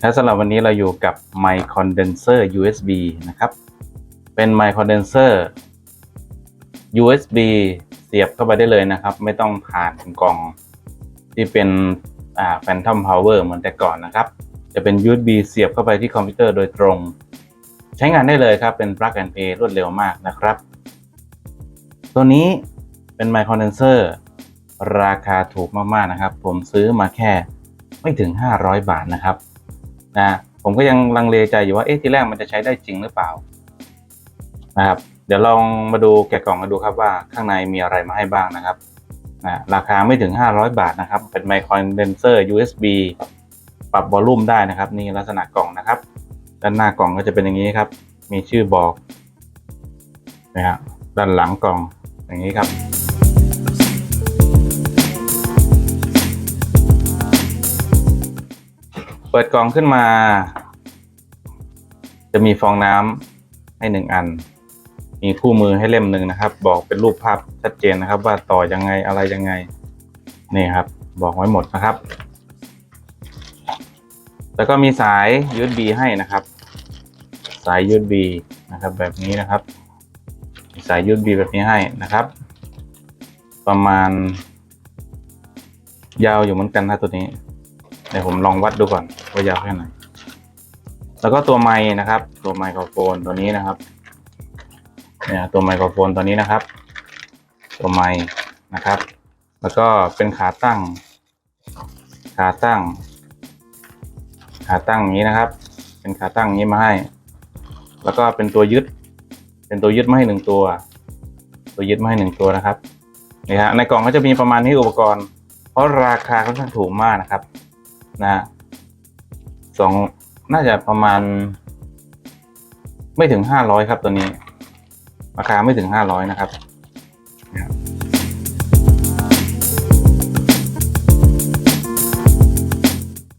และสำหรับวันนี้เราอยู่กับ mic condenser USB นะครับ เป็น mic condenser USB เสียบเข้าไปได้เลยนะครับ ไม่ต้องผ่านกล่องที่เป็นอ่า Phantom Power เหมือนแต่ก่อนนะครับ จะเป็น USB เสียบเข้าไปที่คอมพิวเตอร์โดยตรง ใช้งานได้เลยครับ เป็น plug and play รวดเร็วมากนะครับ ตัวนี้เป็น mic condenser ราคาถูกมาก ๆ นะครับ ผมซื้อมาแค่ไม่ถึง 500 บาทนะครับ นะผมก็ยังลังเลใจอยู่ว่าเอ๊ะทีแรกมันจะใช้ได้จริงหรือเปล่านะครับเดี๋ยวลองมาดูแกะกล่องกันดูครับว่าข้างในมีอะไรมาให้บ้างนะครับนะราคาไม่ถึง 500 บาทนะครับ เป็นไมโครเดนเซอร์ USB ปรับวอลลุ่มได้นะครับ นี่ลักษณะกล่องนะครับ ด้านหน้ากล่องก็จะเป็นอย่างนี้ครับ มีชื่อบอกนะครับด้านหลังกล่องอย่างนี้ครับ เปิดกล่องขึ้นมา จะมีฟองน้ำให้หนึ่งอัน มีคู่มือให้เล่มหนึ่งนะครับ บอกเป็นรูปภาพชัดเจนนะครับ ว่าต่อยังไงอะไรยังไงนี่ครับ บอกไว้หมดนะครับ แล้วก็มีสาย USB ให้นะครับ สาย USB นะครับ แบบนี้นะครับ สาย USB แบบนี้ให้นะครับ ประมาณ ยาวอยู่เหมือนกันนะตัวนี้เดี๋ยวผมลองวัดดูก่อน ว่ายาวแค่ไหน แล้วก็ตัวไมค์นะครับ ตัวไมโครโฟนตัวนี้นะครับ เนี่ยตัวไมโครโฟนตัวนี้นะครับ ตัวไมค์นะครับ แล้วก็เป็นขาตั้ง ขาตั้ง ขาตั้งนี้นะครับ เป็นขาตั้งอย่างนี้มาให้ แล้วก็เป็นตัวยึด เป็นตัวยึดมาให้หนึ่งตัว ตัวยึดมาให้หนึ่งตัวนะครับนี่ฮะในกล่องก็จะมีประมาณนี้อุปกรณ์ เพราะราคาค่อนข้างถูกมากนะครับ นะ สองน่าจะประมาณ ไม่ถึงห้าร้อยครับตัวนี้ ราคาไม่ถึงห้าร้อยนะครับ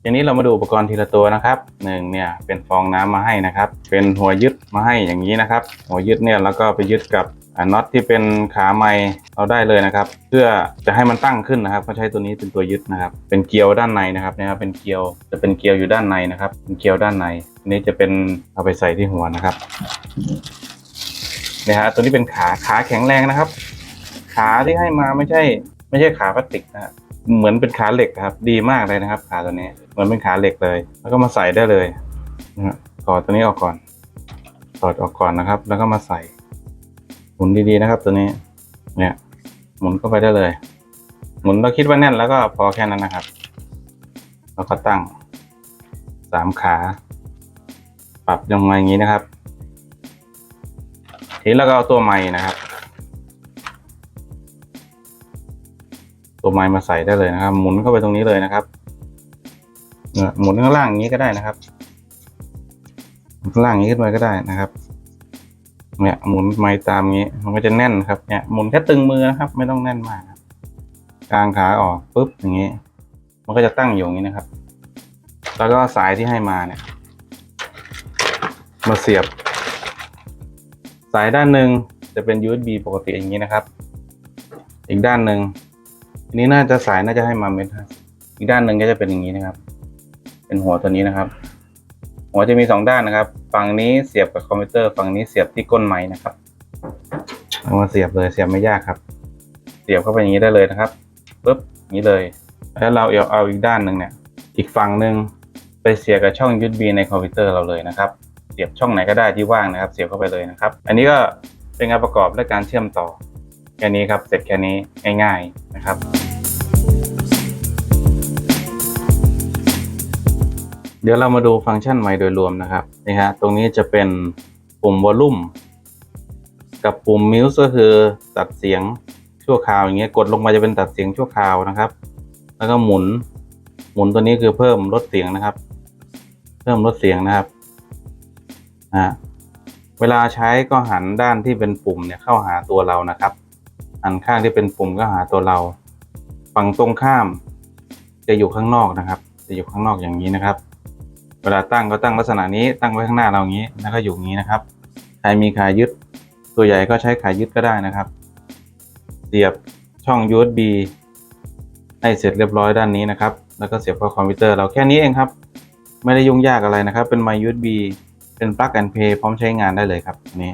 ทีนี้เรามาดูอุปกรณ์ทีละตัวนะครับหนึ่งเนี่ยเป็นฟองน้ำมาให้นะครับ เป็นหัวยึดมาให้อย่างนี้นะครับ หัวยึดเนี่ยแล้วก็ไปยึดกับ น็อตที่เป็นขาไม้เราได้เลยนะครับ เพื่อจะให้มันตั้งขึ้นนะครับ ก็ใช้ตัวนี้เป็นตัวยึดนะครับ เป็นเกลียวด้านในนะครับนะครับเป็นเกลียวจะเป็นเกลียวอยู่ด้านในนะครับ เป็นเกลียวด้านในอันนี้จะเป็นเอาไปใส่ที่หัวนะครับเนี่ยฮะตัวนี้เป็นขาขาแข็งแรงนะครับ ขาที่ให้มาไม่ใช่ ไม่ใช่ขาพลาสติกนะเหมือนเป็นขาเหล็กครับ ดีมากเลยนะครับ ขาตัวนี้เหมือนเป็นขาเหล็กเลย แล้วก็มาใส่ได้เลยนะฮะถอดตัวนี้ออกก่อนถอดออกก่อนนะครับ แล้วก็มาใส่ มุนดีๆนะครับ ตัวนี้ เนี่ย หมุนเข้าไปได้เลย หมุนเราคิดว่าแน่นแล้วก็พอแค่นั้นนะครับ แล้วก็ตั้งสามขา ปรับยังไงอย่างนี้นะครับ ทีนี้เราก็เอาตัวไม้นะครับ ตัวไม้มาใส่ได้เลยนะครับ หมุนเข้าไปตรงนี้เลยนะครับเนี่ยหมุนข้างล่างอย่างนี้ก็ได้นะครับข้างล่างอย่างนี้ขึ้นไปก็ได้นะครับ เนี่ยหมุนไม้ตามนี้ มันก็จะแน่นครับเนี่ยหมุนแค่ตึงมือนะครับ ไม่ต้องแน่นมากครับกางขาออกปุ๊บอย่างนี้ มันก็จะตั้งอยู่อย่างนี้นะครับ แล้วก็สายที่ให้มาเนี่ย มาเสียบ สายด้านหนึ่งจะเป็น USB ปกติอย่างนี้นะครับ อีกด้านหนึ่งอันนี้น่าจะสายน่าจะให้มาเม็ดห้าอีกด้านหนึ่งก็จะเป็นอย่างนี้นะครับ เป็นหัวตัวนี้นะครับ หัวจะมีสองด้านนะครับ ฝั่งนี้เสียบกับคอมพิวเตอร์ ฝั่งนี้เสียบที่ก้นไม้นะครับเอามาเสียบเลยเสียบไม่ยากครับ เสียบเข้าไปอย่างนี้ได้เลยนะครับปุ๊บนี้เลย แล้วเราเอาเอาอีกด้านหนึ่งเนี่ย อีกฝั่งหนึ่งไปเสียบกับช่อง USB ในคอมพิวเตอร์เราเลยนะครับเสียบช่องไหนก็ได้ที่ว่างนะครับ เสียบเข้าไปเลยนะครับ อันนี้ก็เป็นงานประกอบและการเชื่อมต่อแค่นี้ครับ เสร็จแค่นี้ง่าย ๆนะครับ เดี๋ยวเรามาดูฟังก์ชันใหม่โดยรวมนะครับนี่ฮะตรงนี้จะเป็นปุ่มวอลลุ่มกับปุ่มมิวส์ก็คือตัดเสียงชั่วคราวอย่างเงี้ยกดลงมาจะเป็นตัดเสียงชั่วคราวนะครับ แล้วก็หมุน หมุนตัวนี้คือเพิ่มลดเสียงนะครับ เพิ่มลดเสียงนะครับอ่าเวลาใช้ก็หันด้านที่เป็นปุ่มเนี่ยเข้าหาตัวเรานะครับ หันข้างที่เป็นปุ่มก็หาตัวเรา ฝั่งตรงข้าม จะอยู่ข้างนอกนะครับ จะอยู่ข้างนอกอย่างนี้นะครับ เวลาตั้งก็ตั้งลักษณะนี้ตั้งไว้ข้างหน้าเราอย่างนี้แล้วก็อยู่อย่างนี้นะครับใครมีขายึด ตัวใหญ่ก็ใช้ขายึดก็ได้นะครับ เสียบช่อง USB ให้เสร็จเรียบร้อยด้านนี้นะครับ แล้วก็เสียบเข้าคอมพิวเตอร์เราแค่นี้เองครับ ไม่ได้ยุ่งยากอะไรนะครับ เป็นไม USB เป็น plug and play พร้อมใช้งานได้เลยครับอันนี้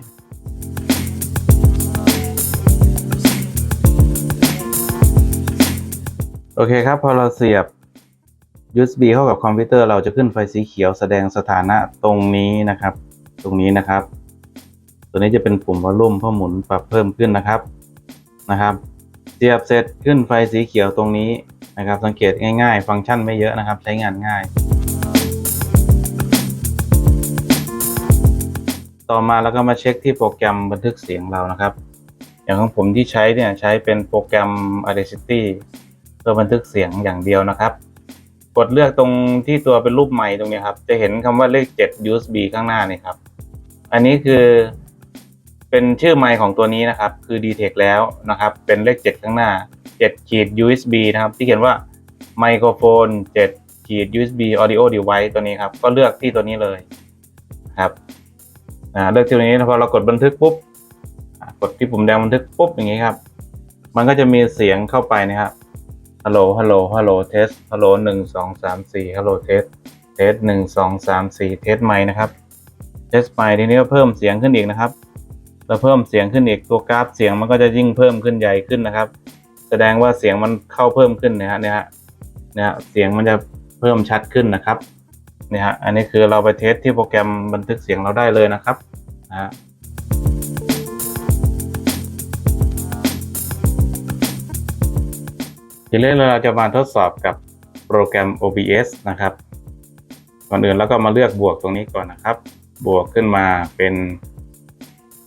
โอเคครับ พอเราเสียบ USB เข้ากับคอมพิวเตอร์เราจะขึ้นไฟสีเขียวแสดงสถานะตรงนี้นะครับ ตรงนี้นะครับ ตัวนี้จะเป็นปุ่มวอลลุ่มเพื่อหมุนปรับเพิ่มขึ้นนะครับนะครับเสียบเสร็จขึ้นไฟสีเขียวตรงนี้นะครับ สังเกตง่ายๆ ฟังก์ชันไม่เยอะนะครับ ใช้งานง่าย ต่อมาเราก็มาเช็คที่โปรแกรมบันทึกเสียงเรานะครับ อย่างของผมที่ใช้เนี่ยใช้เป็นโปรแกรม Audacity เพื่อบันทึกเสียงอย่างเดียวนะครับ กดเลือกตรงที่ตัวเป็นรูปไมค์ตรงนี้ครับ จะเห็นคำว่าเลข 7 USB ข้างหน้านี่ครับ อันนี้คือ เป็นชื่อไมค์ของตัวนี้นะครับ คือ Detect แล้วนะครับ เป็นเลข 7 ข้างหน้า7ขีด USB นะครับ ที่เขียนว่าไมโครโฟน7ขีด USB Audio Device ตัวนี้ครับ ก็เลือกที่ตัวนี้เลยครับเลือกที่ตัวนี้พอเรากดบันทึกปุ๊บกดที่ปุ่มแดงบันทึกปุ๊บอย่างนี้ครับ มันก็จะมีเสียงเข้าไปนะครับ ฮัลโหล ฮัลโหล ฮัลโหล เทส ฮัลโหลหนึ่งสองสามสี่ฮัลโหล เทส เทสหนึ่งสองสามสี่เทสไมค์นะครับ เทสไมค์ทีนี้ก็เพิ่มเสียงขึ้นอีกนะครับเราเพิ่มเสียงขึ้นอีกตัวกราฟเสียงมันก็จะยิ่งเพิ่มขึ้นใหญ่ขึ้นนะครับ แสดงว่าเสียงมันเข้าเพิ่มขึ้นนะฮะเนี่ยฮะเนี่ยฮะเสียงมันจะเพิ่มชัดขึ้นนะครับเนี่ยฮะอันนี้คือเราไปเทสที่โปรแกรมบันทึกเสียงเราได้เลยนะครับนะฮะ ทีนี้เราจะมาทดสอบกับโปรแกรม OBS นะครับ ก่อนอื่นแล้วก็มาเลือกบวกตรงนี้ก่อนนะครับ บวกขึ้นมาเป็น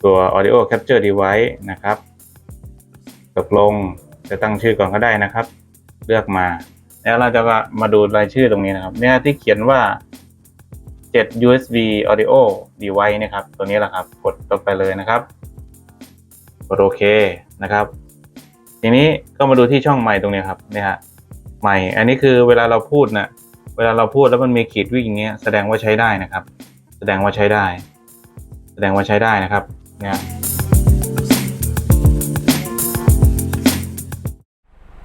ตัว Audio Capture Device นะครับตกลงจะตั้งชื่อก่อนก็ได้นะครับ เลือกมา แล้วเราจะมาดูรายชื่อตรงนี้นะครับ เนี่ยที่เขียนว่า 7 USB Audio Device นะครับ ตัวนี้แหละครับ กดลงไปเลยนะครับกดโอเคนะครับ ทีนี้ก็มาดูที่ช่องไมค์ตรงนี้ครับเนี่ยฮะไมค์อันนี้คือเวลาเราพูดนะเวลาเราพูดแล้วมันมีขีดวิ่งอย่างเงี้ยแสดงว่าใช้ได้นะครับ แสดงว่าใช้ได้ แสดงว่าใช้ได้นะครับเนี่ย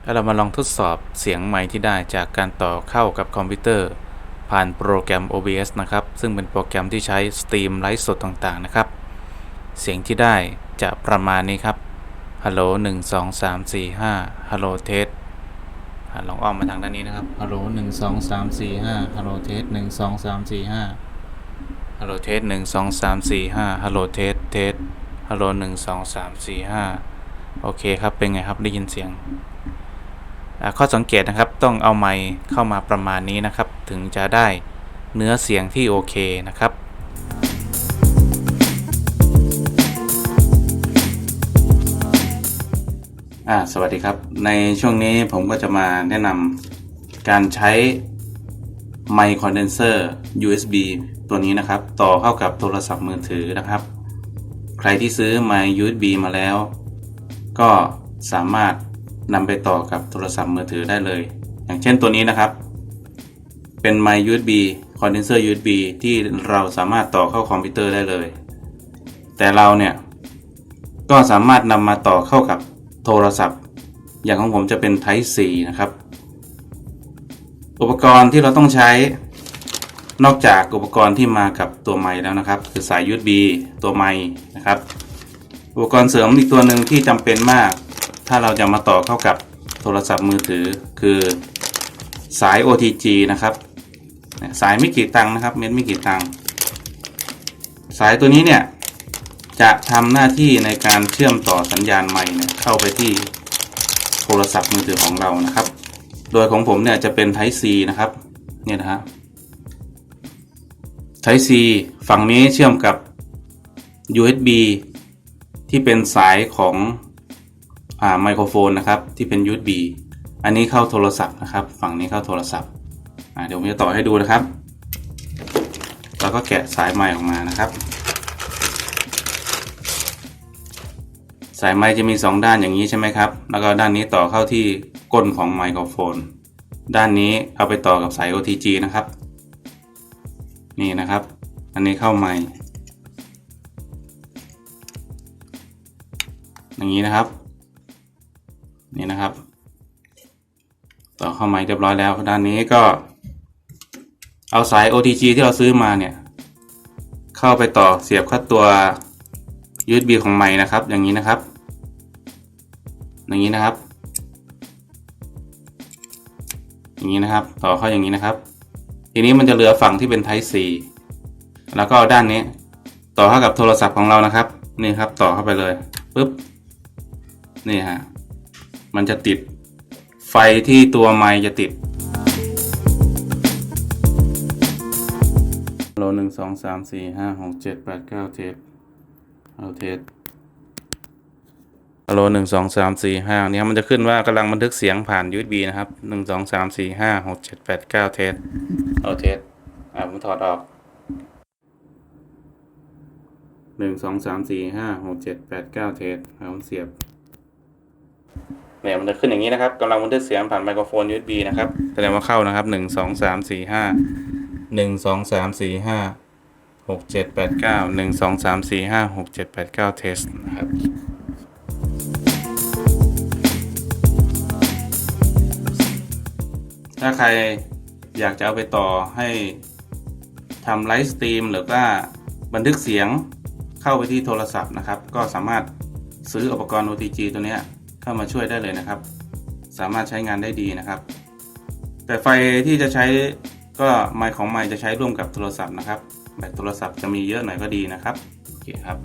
แล้วเรามาลองทดสอบเสียงไมค์ที่ได้จากการต่อเข้ากับคอมพิวเตอร์ ผ่านโปรแกรม OBS นะครับ ซึ่งเป็นโปรแกรมที่ใช้สตรีมไลฟ์สดต่างๆนะครับ เสียงที่ได้จะประมาณนี้ครับ ฮัลโหลหนึ่งสองสามสี่ห้าฮัลโหลเทสลองอ้อมมาทางด้านนี้นะครับ ฮัลโหลหนึ่งสองสามสี่ห้าฮัลโหลเทสหนึ่งสองสามสี่ห้าฮัลโหลเทสหนึ่งสองสามสี่ห้าฮัลโหลเทสเทสฮัลโหลหนึ่งสองสามสี่ห้าโอเคครับ เป็นไงครับ ได้ยินเสียง ข้อสังเกตนะครับ ต้องเอาไมค์เข้ามาประมาณนี้นะครับ ถึงจะได้เนื้อเสียงที่โอเคนะครับ อ่าสวัสดีครับ ในช่วงนี้ผมก็จะมาแนะนำการใช้ไมค์คอนเดนเซอร์ USB ตัวนี้นะครับ ต่อเข้ากับโทรศัพท์มือถือนะครับ ใครที่ซื้อไมค์ USB มาแล้ว ก็สามารถนำไปต่อกับโทรศัพท์มือถือได้เลย อย่างเช่นตัวนี้นะครับ เป็นไมค์ USB คอนเดนเซอร์ USB ที่เราสามารถต่อเข้าคอมพิวเตอร์ได้เลย แต่เราเนี่ยก็สามารถนำมาต่อเข้ากับ โทรศัพท์ อย่างของผมจะเป็น Type C นะครับ อุปกรณ์ที่เราต้องใช้นอกจากอุปกรณ์ที่มากับตัวไม้แล้วนะครับ คือสาย USB ตัวไม้นะครับ อุปกรณ์เสริมอีกตัวหนึ่งที่จำเป็นมาก ถ้าเราจะมาต่อเข้ากับโทรศัพท์มือถือคือสาย OTG นะครับสายไม่กี่ตังค์นะครับ เม็ดไม่กี่ตังค์สายตัวนี้เนี่ย จะทำหน้าที่ในการเชื่อมต่อสัญญาณไมค์เนี่ยเข้าไปที่โทรศัพท์มือถือของเรานะครับ โดยของผมเนี่ยจะเป็น Type C นะครับ เนี่ยนะฮะ Type C ฝั่งนี้เชื่อมกับ USB ที่เป็นสายของอไมโครโฟนนะครับ ที่เป็น USB อันนี้เข้าโทรศัพท์นะครับ ฝั่งนี้เข้าโทรศัพท์เดี๋ยวผมจะต่อให้ดูนะครับ แล้วก็แกะสายไมค์ออกมานะครับ สายไมค์จะมี 2 ด้านอย่างนี้ใช่ไหมครับ แล้วก็ด้านนี้ต่อเข้าที่ก้นของไมโครโฟน ด้านนี้เอาไปต่อกับสาย OTG นะครับ นี่นะครับ อันนี้เข้าไมค์อย่างนี้นะครับ นี่นะครับ ต่อเข้าไมค์เรียบร้อยแล้ว ด้านนี้ก็ เอาสาย OTG ที่เราซื้อมาเนี่ย เข้าไปต่อเสียบเข้าตัว USB ของไมค์นะครับ อย่างนี้นะครับ อย่างนี้นะครับ อย่างนี้นะครับ ต่อเข้าอย่างนี้นะครับ ทีนี้มันจะเหลือฝั่งที่เป็น Type C แล้วก็เอาด้านนี้ ต่อเข้ากับโทรศัพท์ของเรานะครับ นี่ครับ ต่อเข้าไปเลยปุ๊บ นี่ฮะ มันจะติดไฟที่ตัวไมค์จะติดโลหนึ่งสองสามสี่ห้าหกเจ็ดแปดเก้าเทส เอาเทสโลหนึ่งสองสามสี่ห้าเนี่ยมันจะขึ้นว่ากำลังบันทึกเสียงผ่าน USB นะครับหนึ่งสองสามสี่ห้าหกเจ็ดแปดเก้าเทสเอาเทสอ่าผมถอดออกหนึ่งสองสามสี่ห้าหกเจ็ดแปดเก้าเทสเอาผมเสียบเนี่ยมันจะขึ้นอย่างนี้นะครับกำลังบันทึกเสียงผ่านไมโครโฟน USB นะครับแสดงว่าเข้านะครับหนึ่งสองสามสี่ห้าหนึ่งสองสามสี่ห้า หกเจ็ดแปดเก้าหนึ่งสองสามสี่ห้าหกเจ็ดแปดเก้าเทสนะครับถ้าใครอยากจะเอาไปต่อให้ทำไลฟ์สตรีมหรือว่าบันทึกเสียงเข้าไปที่โทรศัพท์นะครับ ก็สามารถซื้ออุปกรณ์ OTG ตัวเนี้ยเข้ามาช่วยได้เลยนะครับ สามารถใช้งานได้ดีนะครับ แต่ไฟที่จะใช้ก็ไมค์ของไมค์จะใช้ร่วมกับโทรศัพท์นะครับ แบตโทรศัพท์จะมีเยอะหน่อยก็ดีนะครับโอเคครับ